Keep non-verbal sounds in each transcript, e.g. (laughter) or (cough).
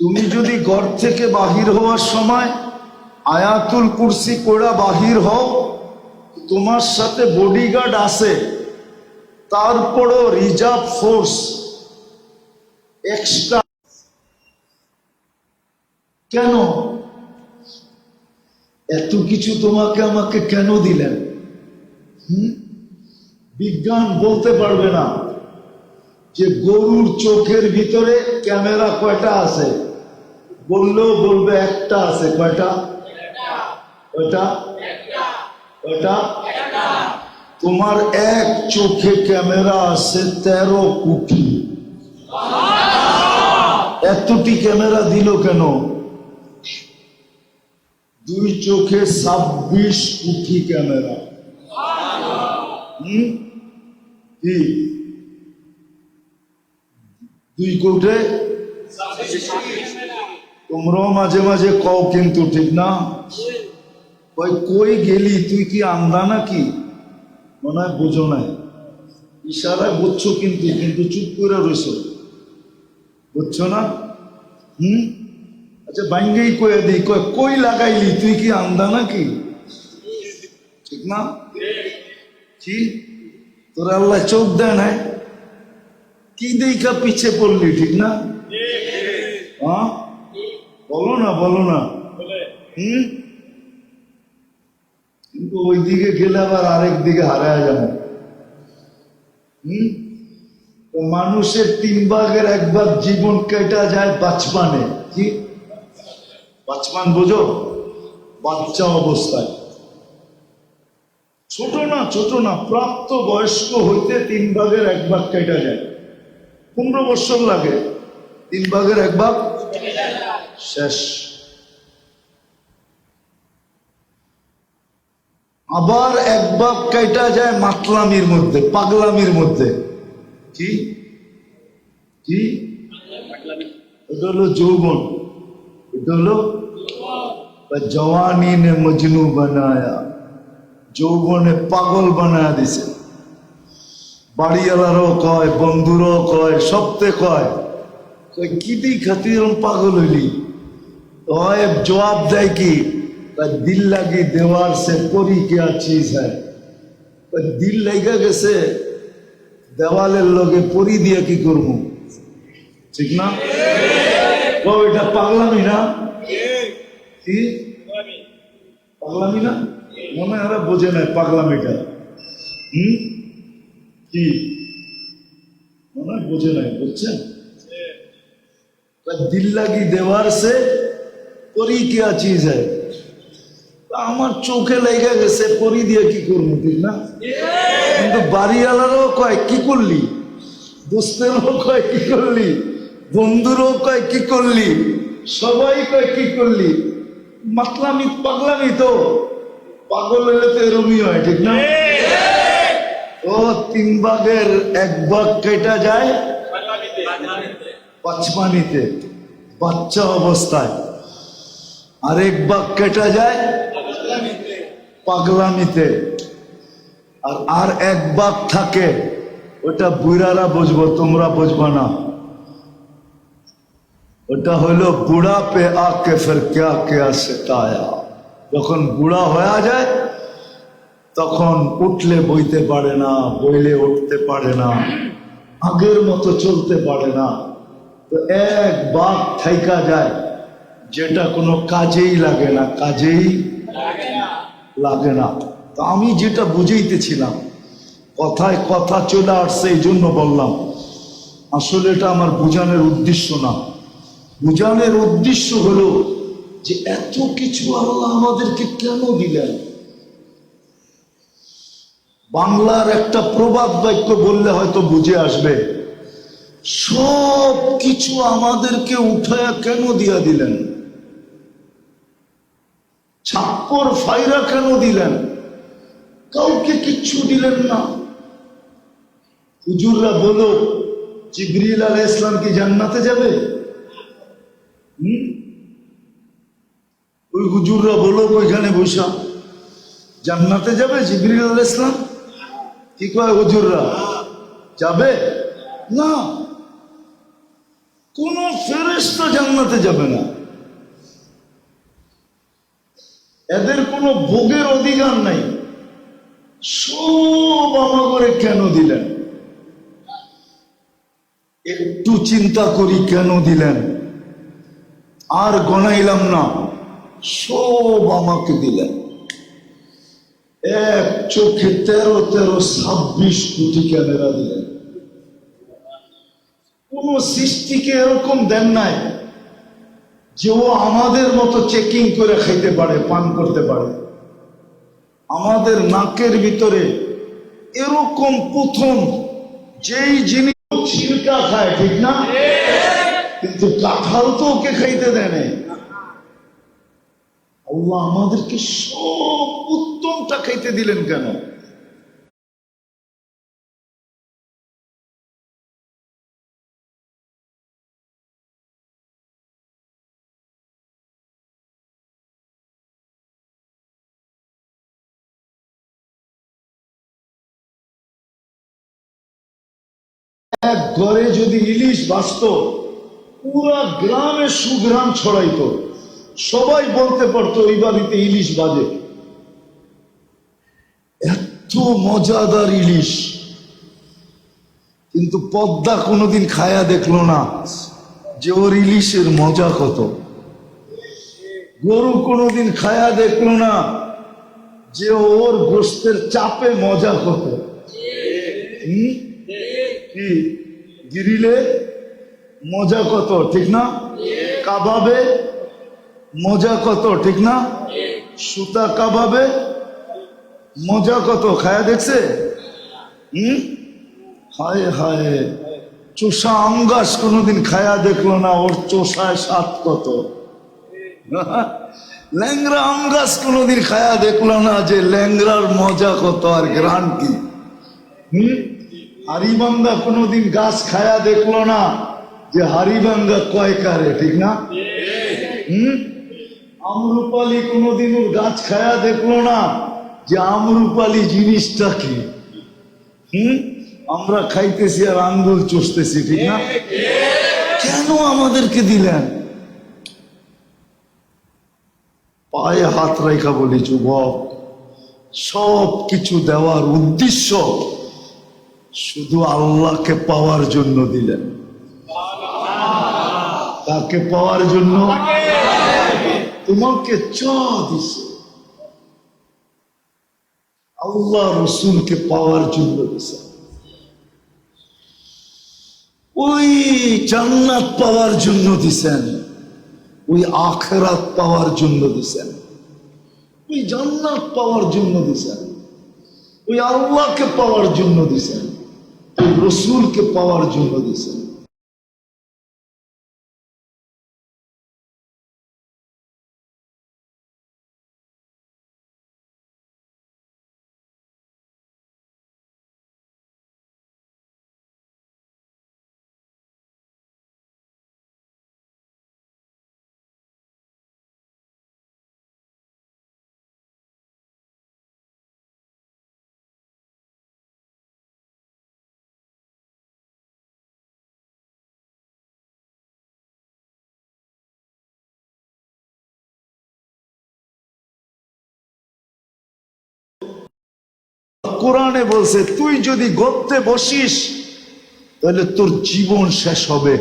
তুমি যদি ঘর থেকে বাহির হওয়ার সময় আয়াতুল কুরসি পড়া বাহির হও, তোমার সাথে বডিগার্ড আছে। তারপরও রিজার্ভ ফোর্স এক্সট্রা কেন? এত কিছু তোমাকে আমাকে কেন দিলেন? হুম? বিজ্ঞান বলতে পারবে না যে গরুর চোখের ভিতরে ক্যামেরা কয়টা আছে? বললেও বলবে একটা আছে, কয়টা? কয়টা কয়টা তোমার এক চোখে ক্যামেরা আছে তেরো কোটি। এতটি ক্যামেরা দিল কেন? দুই চোখে ছাব্বিশ কোটি ক্যামেরা। হুম? কি? দুই কোটে? তোমরাও মাঝে মাঝে কও, কিন্তু ঠিক না? ওই কই গেলি? তুই কি আন্দা নাকি? মনে হয় বোঝো নাই। ইশারায় বুঝছ কিন্তু কিন্তু চুপ করে রইছো। বুঝছ না? হুম? আচ্ছা বাইঙ্গেই কয়ে দিই। কয়, কই লাগাইলি? তুই কি আন্দা নাকি? ঠিক না? কি? তোর আল্লাহ চোখ দেয় নাই? কি দেখা পিছে পড়লি, ঠিক না? হ্যাঁ বলো না বলো না। হুম? কিন্তু ওই দিকে গেলে আবার আরেক দিকে হারায় যাবে। হুম? তো মানুষের তিন ভাগের এক ভাগ জীবন কেটা যায় বাচপানে কি? বাচপান বোঝো? বাচ্চা অবস্থায়। ছোট না ছোট না প্রাপ্ত বয়স্ক হইতে তিন ভাগের এক ভাগ কেটে যায়। পনেরো বছর লাগে। তিন ভাগের এক ভাগ? শেষ। আবার এক ভাগ কেটা যায় মাতলামির মধ্যে, পাগলামির মধ্যে। কি? কি? এটা হলো যৌবন। এটা হলো জওয়ানি নে মজনু বানায়া, যৌবনে পাগল বানায়া দিছে। বাড়িওয়ালারও কয়, বন্ধুরও কয়, সবতে কয় কি দি খাতির এরম পাগল হইলি? দেয় কি? কয়, দিল লাগি দেওয়ার সে পরি কেয়া চিজ হ্যায় কয়, দিল লাগা গেছে দেওয়ালের লগে পরি দিয়ে কি করব? ঠিক না? ও এটা পাগলামি না? কি? পাগলামি না? মনে হয় বোঝে না পাগলামিটা। হুম? কি? মনে হয় বোঝে নাই বুঝছেন? দিল লাগি দেওয়ার সে পরি কেয়া চিজ তা আমার চোখে লেগে গেছে, পরি দিয়ে কি করব ঠিক না? কিন্তু বাড়িওয়ালারও কয়, কি করলি? দোস্তেরও কয়, কি করলি? বন্ধুরও কয়, কি করলি? সবাই কয়, কি করলি? মাতলামি, পাগলামি তো। পাগল হলে তো এরমই হয়, ঠিক না? ও, তিন ভাগের এক ভাগ কেটা যায়। পাঁচমানিতে বাচ্চা অবস্থায়। আরেক ভাগ কেটা যায়, পাগলামিতে। আর আর এক ভাগ থাকে, ওটা বুড়ারা বুঝব, তোমরা বুঝব না। ওটা হলো বুড়া পে আকে ফের ক্যা ক্যা সেটায়া? যখন বুড়া হয়ে যায়, তখন উঠলে বইতে পারে না, বইলে উঠতে পারে না, আগের মতো চলতে পারে না। তো এক বাঘ থাইকা যায় যেটা কোনো কাজেই লাগে না, কাজেই লাগে না। তো আমি যেটা বুঝাইতেছিলাম, কথায় কথা চলে আসছে এই জন্য বললাম, আসলে এটা আমার বুঝানোর উদ্দেশ্য না। বুঝানোর উদ্দেশ্য হলো যে এত কিছু আল্লাহ আমাদেরকে কেন দিলেন? বাংলার একটা প্রবাদ বাক্য বললে হয়তো বুঝে আসবে সব কিছু আমাদেরকে উঠায়া কেন দিয়া দিলেন? ছাপ্পর ফাইরা কেন দিলেন? কাউকে কিচ্ছু দিলেন না। হুজুররা বলো জিবরিল আলাহ ইসলাম কি জান্নাতে যাবে? হুম? ওই হুজুররা বলো ওইখানে বৈশা জান্নাতে যাবে জিবরিল আলাহ ইসলাম কি কয় হুজুররা? যাবে? না। কোন ফেরেস্তা জান্নাতে যাবে না। এদের কোনো ভোগের অধিকার নাই। সব আমাগরে কেন দিলেন? একটু চিন্তা করি কেন দিলেন? আর গনাইলাম না, সব আমাকে দিলেন। এক চোখে তেরো তেরো ছাব্বিশ কোটি ক্যামেরা দিলেন। কোন সৃষ্টিকে এরকম দেন নাই। যে ও আমাদের মতো চেকিং করে খাইতে পারে, পান করতে পারে। আমাদের নাকের ভিতরে এরকম প্রথম যেই জিনিস ছিলকা খায়, ঠিক না? কিন্তু কাঁঠাল তো ওকে খাইতে দেয় নাই। আল্লাহ আমাদেরকে সব উত্তমটা খাইতে দিলেন কেন? এক ঘরে যদি ইলিশ বাঁচত, পুরা গ্রামে সুগ্রাম ছড়াইতো। সবাই বলতে পারতো, এই বাড়িতে ইলিশ বাজে। এত মজাদার ইলিশ। কিন্তু পদ্মা কোনোদিন খায়া দেখল না যে ওর ইলিশের মজা কত। গরু কোনোদিন খায়া দেখল না যে ওর গোস্তের চাপে মজা কত। হুম? কি? গিরিলে মজা কত, ঠিক না? কাবাবে মজা কত, ঠিক না? সুতা কাবাবে মজা কত, খায়া দেখছে? হুম? হায় হায়, চোষা আম গাছ কোনোদিন খায়া দেখল না, ওর চোষায় স্বাদ কত? (laughs) ল্যাংরা আম গাছ কোনোদিন খায়া দেখল না যে ল্যাংরার মজা কত আর গ্রান কি? হুম? হারিবাঙ্গা কোনোদিন গাছ খায়া দেখল না যে হারিবাঙ্গা কয় কারে, ঠিক না? হুম? আমরুপালি কোনোদিন ওর গাছ খায়া দেখল না যে আমরুপালি জিনিসটা কি? হুম? আমরা খাইতেছি আর আঙ্গুল চষতেছি, ঠিক না? কেন আমাদেরকে দিলেন? পায়ে হাত রেখা বলি, যুবক সব কিছু দেওয়ার উদ্দেশ্য শুধু আল্লাহকে পাওয়ার জন্য দিলেন। তাকে পাওয়ার জন্য? তোমাকে চ দিছে। আল্লাহ রসুলকে পাওয়ার জন্য দিছে। ওই জান্নাত পাওয়ার জন্য দিছেন। ওই আখেরাত পাওয়ার জন্য দিছেন। ওই জান্নাত পাওয়ার জন্য দিছেন। ওই আল্লাহকে পাওয়ার জন্য দিছেন। ওই রসুলকে পাওয়ার জন্য দিছেন কোরআনে বলছে, তুই যদি গড়তে বসিস, তাহলে তোর জীবন শেষ হবে,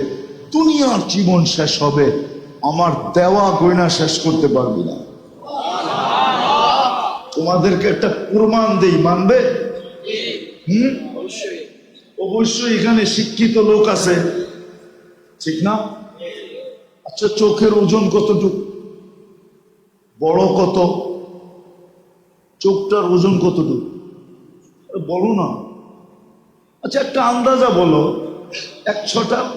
দুনিয়ার জীবন শেষ হবে, আমার দেওয়া গয়না শেষ করতে পারবি না। তোমাদেরকে একটা প্রমাণ দেই, মানবে? হুম? অবশ্যই এখানে শিক্ষিত লোক আছে। ঠিক না? আচ্ছা চোখের ওজন কতটুকু? বড় কত? চোখটার ওজন কতটুকু? বলো না। আচ্ছা একটা আন্দাজা বলো। এক ছটা।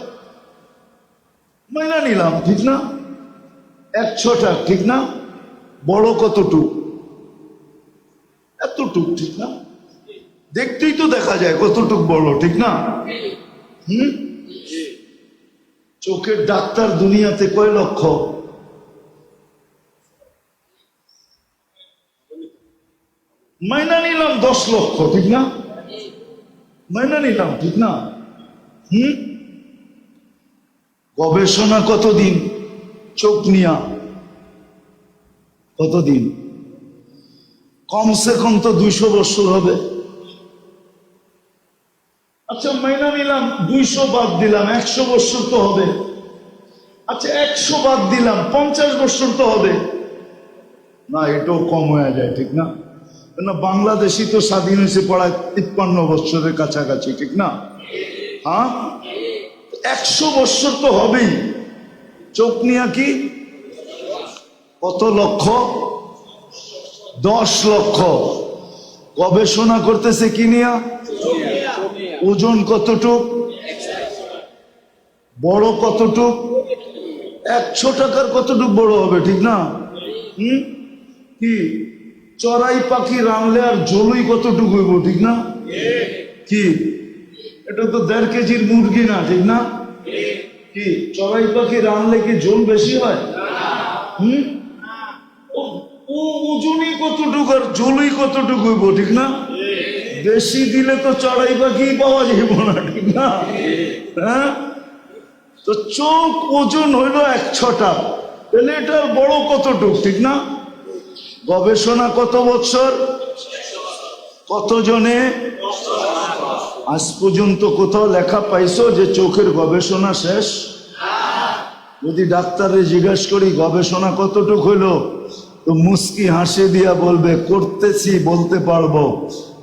মাইনা নিলাম, ঠিক না? এক ছটা, ঠিক না? বড় কতটুক? এতটুক, ঠিক না? দেখতেই তো দেখা যায় কতটুক বড়, ঠিক না? হুম? চোখের ডাক্তার দুনিয়াতে কয় লক্ষ? মাইনা নিলাম দশ লক্ষ, ঠিক না? মাইনা নিলাম, ঠিক না? হুম? গবেষণা কতদিন? চোখ নিয়া। কতদিন? কমসে কম তো দুইশো বছর হবে। আচ্ছা মাইনা নিলাম, দুইশো বাদ দিলাম, একশো বছর তো হবে। আচ্ছা একশো বাদ দিলাম, পঞ্চাশ বছর তো হবে। না, এটাও কম হয়ে যায়, ঠিক না? না বাংলাদেশি তো স্বাধীন হয়েছে পড়ায় তিপ্পান্ন বছরের কাছাকাছি, ঠিক না? হ্যাঁ? একশো বছর তো হবেই। চোখ নিয়া কি? কত লক্ষ? দশ লক্ষ। গবেষণা করতেছে কি নিয়া? ওজন কতটুক? বড় কতটুক? একশো টাকার কতটুক বড় হবে, ঠিক না? হুম? কি? চড়াই পাখি রানলে আর জলই কতটুকু হইব, ঠিক না? কি? এটা তো দেড় কেজির মুরগি না, ঠিক না? কি? চড়াই পাখি রানলে কি জল বেশি হয়? হুম? ও- ওজনই কতটুকু আর জলই কতটুকু হইব, ঠিক না? বেশি দিলে তো চড়াই পাখি পাওয়া যাইব না, ঠিক না? হ্যাঁ? তো চোখ ওজন হইল এক ছটা, তাহলে এটার বড় কতটুক, ঠিক না? গবেষণা কত বছর? কতজনে? আজ পর্যন্ত কোথাও লেখা পাইছো যে চোখের গবেষণা শেষ? যদি ডাক্তারে জিজ্ঞেস করি, গবেষণা কতটুক হইল? তো মুস্কি হাসি দিয়া বলবে, করতেছি, বলতে পারব।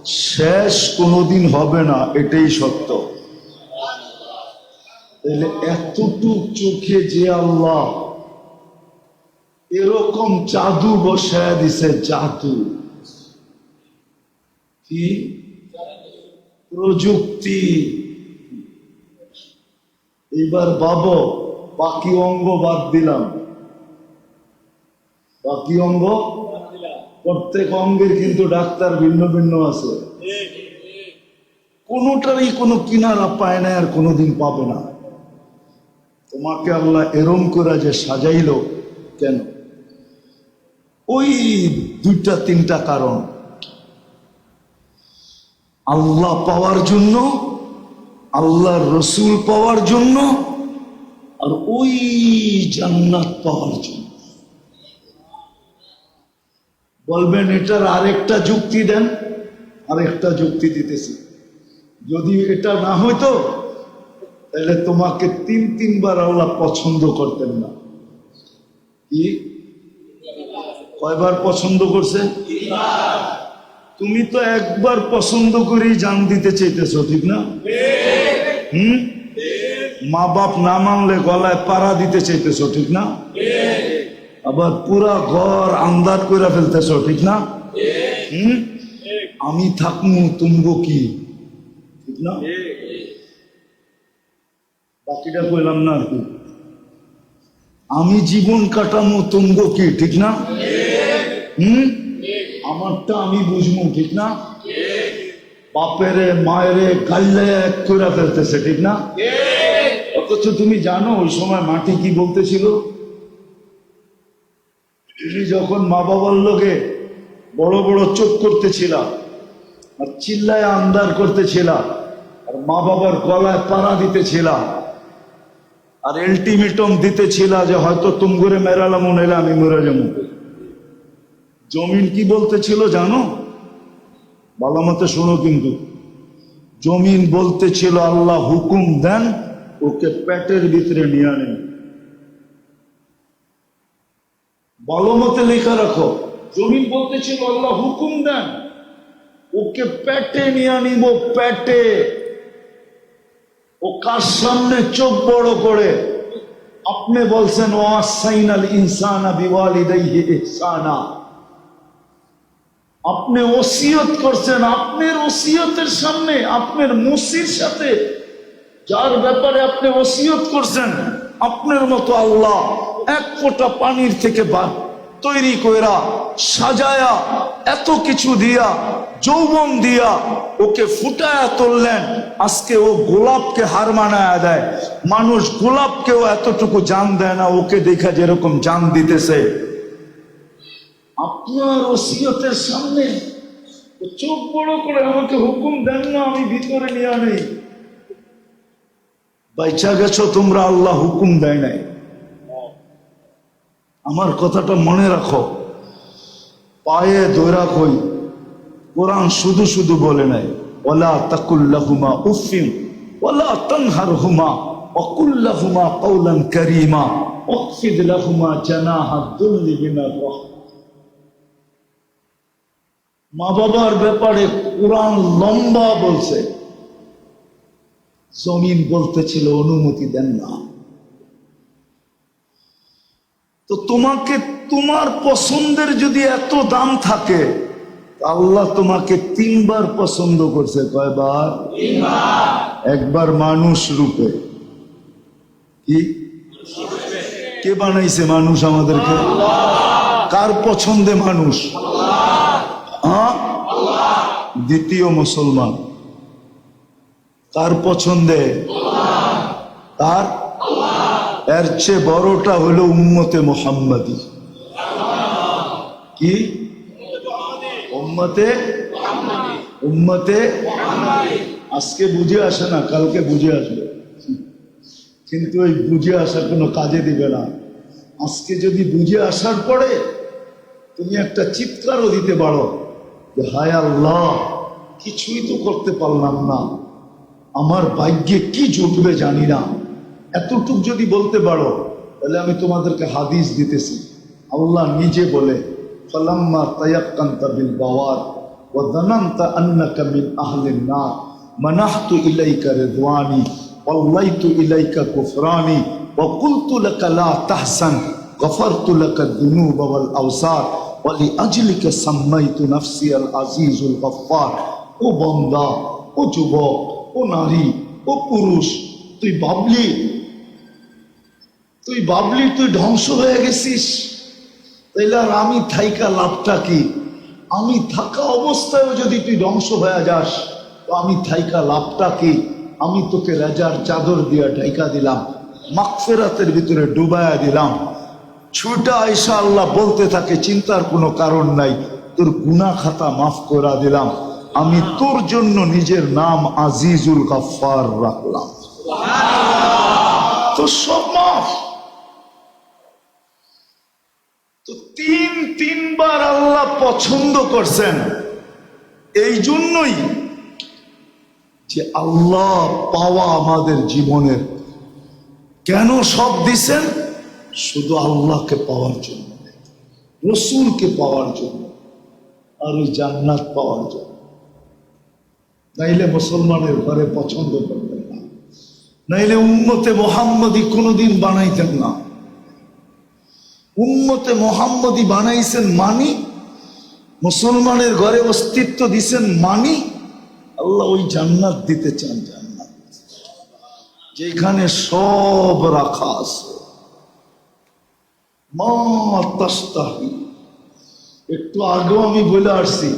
শেষ কোনোদিন হবে না, এটাই সত্য। তাহলে এতটুক চোখে যে আল্লাহ এরকম জাদু বসায় দিছে জাদু। কি? প্রযুক্তি। এবার বাব বাকি অঙ্গ বাদ দিলাম। বাকি অঙ্গ? প্রত্যেক অঙ্গের কিন্তু ডাক্তার ভিন্ন ভিন্ন আছে। কোনোটারই কোনো কিনারা পায় না, আর কোনোদিন পাবে না। তোমাকে আল্লাহ এরম করে যে সাজাইলো, কেন? ওই দুইটা, তিনটা কারণ। আল্লাহ পাওয়ার জন্য, আল্লাহর রসুল পাওয়ার জন্য, আর ওই জান্নাত পাওয়ার জন্য। বলবেন, এটার আরেকটা যুক্তি দেন, আরেকটা যুক্তি দিতেছি। যদি এটা না হইতো, তাহলে তোমাকে তিন, তিনবার আল্লাহ পছন্দ করতেন না। কি? কয়বার পছন্দ করছে? তুমি তো একবার পছন্দ করেই জান দিতে চাইতেছো, ঠিক না? হুম? মা বাপ না মানলে গলায় পাড়া দিতে চাইতেছ, ঠিক না? আবার পুরা ঘর আন্দাজ করে ফেলতেছ, ঠিক না? হুম? আমি থাকমু, তুমগো কি? ঠিক না? বাকিটা কইলাম না আর কি। আমি জীবন কাটামো, তুমগো কি? ঠিক না? হুম? আমারটা আমি বুঝব, ঠিক না? বাপেরে, মায়েরে গাল্লে এক করে ফেলতেছে, ঠিক না? অথচ তুমি জানো, ওই সময় মাটি কি বলতেছিল? তুমি যখন মা বাবার লোকে বড় বড় চোখ করতেছিলা আর চিল্লায় আন্দার করতেছিলা আর মা বাবার গলায় পাড়া দিতেছিলা আর এল্টিমেটম দিতেছিলা যে হয়তো তুম করে মেরালাম নেলে আমি মরে যাব। জমিন কি বলতেছিল জানো? ভালো মতো শোনো কিন্তু। জমিন বলতেছিল আল্লাহ হুকুম দেন, ওকে পেটের ভিতরে নিয়ে আনেন। ভালো মতে লেখা রাখো, জমিন বলতেছিল আল্লাহ হুকুম দেন, ওকে পেটে নিয়ে আনিব পেটে। ও কার সামনে চোখ বড় করে, আপনি বলছেন, ও আসাইনাল ইনসানা বিওয়ালিদাইহি ইহসানা। আপনি ওসিয়ত করছেন, আপনার ওসিয়তের সামনে, আপনার মুসির সাথে, যার ব্যাপারে আপনি ওসিয়ত করছেন, আপনার মতো আল্লাহ এক ফোঁটা পানির থেকে বা, তৈরি কইরা সাজায়া এত কিছু দিয়া, যৌবন দিয়া ওকে ফুটায়া তুললেন, আজকে ও গোলাপকে হার মানায় দেয়। মানুষ গোলাপকেও এতটুকু জান দেয় না, ওকে দেখা যেরকম জান দিতেছে। আপনার ওসিয়তের সামনে চোখ বড় করে আমাকে হুকুম দেন না, আমি ভিতরে নিয়ে আনি বাইচা গেছো, তোমরা আল্লাহ হুকুম দেয় নাই। আমার কথাটা মনে রাখো। পায়ে দৈরা কই, কোরআন শুধু শুধু বলে নাই ওলা তাকুল্লাহুমা উফিম ওলা তানহার হুমা অকুল্লাহুমা কৌলান করিমা অকফিদ লাহুমা জানাহা দুল্লি মিনার রাহমা মা বাবার ব্যাপারে কোরআন লম্বা বলছে। জমিন বলতেছিল অনুমতি দেন না। তো তোমাকে তোমার পছন্দের যদি এত দাম থাকে আল্লাহ তোমাকে তিনবার পছন্দ করছে। কয়বার? একবার মানুষ রূপে। কি? কে বানাইছে মানুষ আমাদেরকে? কার পছন্দে মানুষ? দ্বিতীয় মুসলমান। কার পছন্দে? তার এর চেয়ে বড়টা হলো উম্মতে মোহাম্মদী। কি? উম্মতে? উম্মতে? আজকে বুঝে আসে না, কালকে বুঝে আসবে। কিন্তু ওই বুঝে আসার কোনো কাজে দিবে না। আজকে যদি বুঝে আসার পরে তুমি একটা চিৎকারও দিতে পারো। যে, হায় আল্লাহ, কিছুই তো করতে পারলাম না। আমার ভাগ্যে কি জুটবে জানি না। এতটুক যদি বলতে পারো, তাহলে আমি তোমাদেরকে হাদিস দিতেছি। আল্লাহ নিজে বলে, ফলাম্মা তায়াক্কান্তা বিল বাওয়ার ও দানান্তা আন্নাকা মিন আহলিন না মানাহতু ইলাইকা রিদওয়ানি ওয়াল্লাইতু ইলাইকা কুফরানি ওয়া কুলতু লাকা লা তাহসান। গফারতু লাকা দুনুব ওয়াল ওয়ালি সাম্মাইতু নাফসি আল আজিজুল গফফার। ও বন্দা, ও যুবক, ও নারী, ও পুরুষ, তুই বাবলি। তুই বাবলি, তুই ধ্বংস হয়ে গেছিস। তাইলে আর আমি থাইকা লাভটা কি? আমি থাকা অবস্থায়ও যদি তুই ধ্বংস হয়ে যাস, তো আমি থাইকা লাভটা কি? আমি তোকে রাজার চাদর দিয়া ঢাইকা দিলাম মাকফেরাতের ভিতরে ডুবায়া দিলাম। ছুটা আয়সা আল্লাহ বলতে থাকে, চিন্তার কোনো কারণ নাই, তোর গুনা খাতা মাফ করা দিলাম। আমি তোর জন্য নিজের নাম আজিজুল গাফার রাখলাম। তো সব মাফ। তো তিন, তিনবার আল্লাহ পছন্দ করছেন। এই জন্যই যে আল্লাহ পাওয়া আমাদের জীবনের কেন সব দিছেন? শুধু আল্লাহকে পাওয়ার জন্য রসুলকে পাওয়ার জন্য, আর ওই জান্নাত পাওয়ার জন্য। নাইলে মুসলমানের ঘরে পছন্দ করতেন না। নাইলে উম্মতে মোহাম্মদী কোনোদিন বানাইতেন না। উম্মতে মোহাম্মদী বানাইছেন মানি, মুসলমানের ঘরে অস্তিত্ব দিছেন মানি, আল্লাহ ওই জান্নাত দিতে চান জান্নাত। যেখানে সব রাখা আছে। মা তাস্তাহি একটু আগেও আমি বলে আসছি